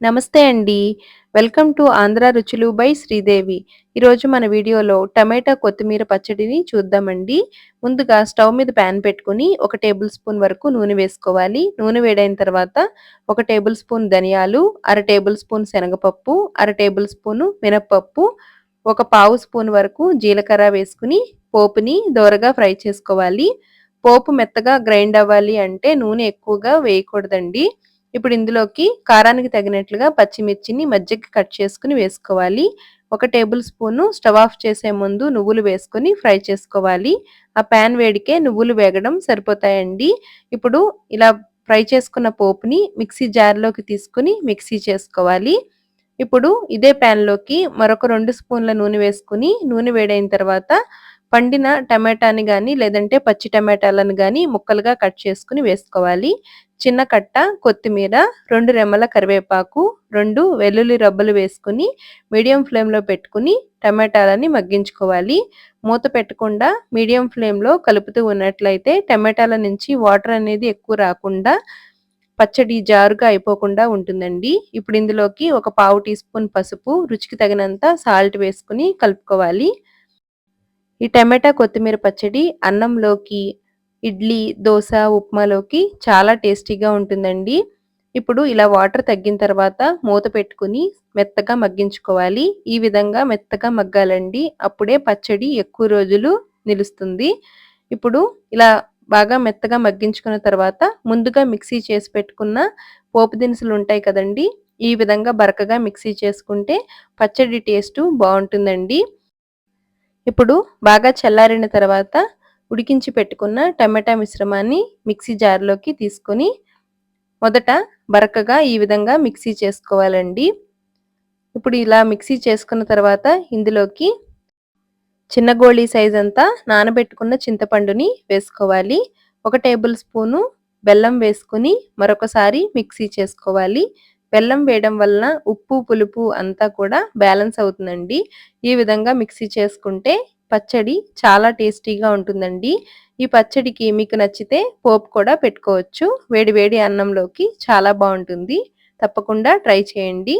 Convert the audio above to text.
నమస్తే అండి. Welcome to Andhra రుచులు బై శ్రీదేవి. ఈరోజు మన వీడియోలో టమాటా కొత్తిమీర పచ్చడిని చూద్దామండి. ముందుగా స్టవ్ మీద ప్యాన్ పెట్టుకొని ఒక టేబుల్ స్పూన్ వరకు నూనె వేసుకోవాలి. నూనె వేడైన తర్వాత ఒక టేబుల్ స్పూన్ ధనియాలు, అర టేబుల్ స్పూన్ శనగపప్పు, అర టేబుల్ స్పూను మినప్పప్పు, ఒక పావు స్పూన్ వరకు జీలకర్ర వేసుకుని పోపుని దోరగా ఫ్రై చేసుకోవాలి. పోపు మెత్తగా గ్రైండ్ అవ్వాలి అంటే నూనె ఎక్కువగా వేయకూడదండి. ఇప్పుడు ఇందులోకి కారానికి తగినట్లుగా పచ్చిమిర్చిని మధ్యకి కట్ చేసుకుని వేసుకోవాలి. ఒక టేబుల్ స్పూను స్టవ్ ఆఫ్ చేసే ముందు నువ్వులు వేసుకొని ఫ్రై చేసుకోవాలి. ఆ ప్యాన్ వేడికే నువ్వులు వేగడం సరిపోతాయండి. ఇప్పుడు ఇలా ఫ్రై చేసుకున్న పోపుని మిక్సీ జార్లోకి తీసుకుని మిక్సీ చేసుకోవాలి. ఇప్పుడు ఇదే ప్యాన్లోకి మరొక రెండు స్పూన్ల నూనె వేసుకుని నూనె వేడైన తర్వాత పండిన టమాటాని కానీ లేదంటే పచ్చి టమాటాలను కానీ ముక్కలుగా కట్ చేసుకుని వేసుకోవాలి. చిన్న కట్ట కొత్తిమీర, రెండు రెమ్మల కరివేపాకు, రెండు వెల్లుల్లి రబ్బలు వేసుకుని మీడియం ఫ్లేమ్లో పెట్టుకుని టమాటాలని మగ్గించుకోవాలి. మూత పెట్టకుండా మీడియం ఫ్లేమ్లో కలుపుతూ ఉన్నట్లయితే టమాటాల నుంచి వాటర్ అనేది ఎక్కువ రాకుండా పచ్చడి జారుగా అయిపోకుండా ఉంటుందండి. ఇప్పుడు ఇందులోకి ఒక పావు టీ స్పూన్ పసుపు, రుచికి తగినంత సాల్ట్ వేసుకుని కలుపుకోవాలి. ఈ టమాటా కొత్తిమీర పచ్చడి అన్నంలోకి ఇడ్లీ, దోశ, ఉప్మాలోకి చాలా టేస్టీగా ఉంటుందండి. ఇప్పుడు ఇలా వాటర్ తగ్గిన తర్వాత మూత పెట్టుకుని మెత్తగా మగ్గించుకోవాలి. ఈ విధంగా మెత్తగా మగ్గాలండి. అప్పుడే పచ్చడి ఎక్కువ రోజులు నిలుస్తుంది. ఇప్పుడు ఇలా బాగా మెత్తగా మగ్గించుకున్న తర్వాత ముందుగా మిక్సీ చేసి పెట్టుకున్న పోపు దినుసులు ఉంటాయి కదండి ఈ విధంగా బరకగా మిక్సీ చేసుకుంటే పచ్చడి టేస్ట్ బాగుంటుందండి. ఇప్పుడు బాగా చల్లారిన తర్వాత ఉడికించి పెట్టుకున్న టమాటా మిశ్రమాన్ని మిక్సీ జార్లోకి తీసుకొని మొదట బరకగా ఈ విధంగా మిక్సీ చేసుకోవాలండి. ఇప్పుడు ఇలా మిక్సీ చేసుకున్న తర్వాత ఇందులోకి చిన్న గోళీ సైజ్ అంతా నానబెట్టుకున్న చింతపండుని వేసుకోవాలి. ఒక టేబుల్ స్పూను బెల్లం వేసుకుని మరొకసారి మిక్సీ చేసుకోవాలి. బెల్లం వేయడం వలన ఉప్పు, పులుపు అంతా కూడా బ్యాలెన్స్ అవుతుందండి. ఈ విధంగా మిక్సీ చేసుకుంటే పచ్చడి చాలా టేస్టీగా ఉంటుందండి. ఈ పచ్చడికి మీకు నచ్చితే పోపు కూడా పెట్టుకోవచ్చు. వేడి వేడి అన్నంలోకి చాలా బాగుంటుంది. తప్పకుండా ట్రై చేయండి.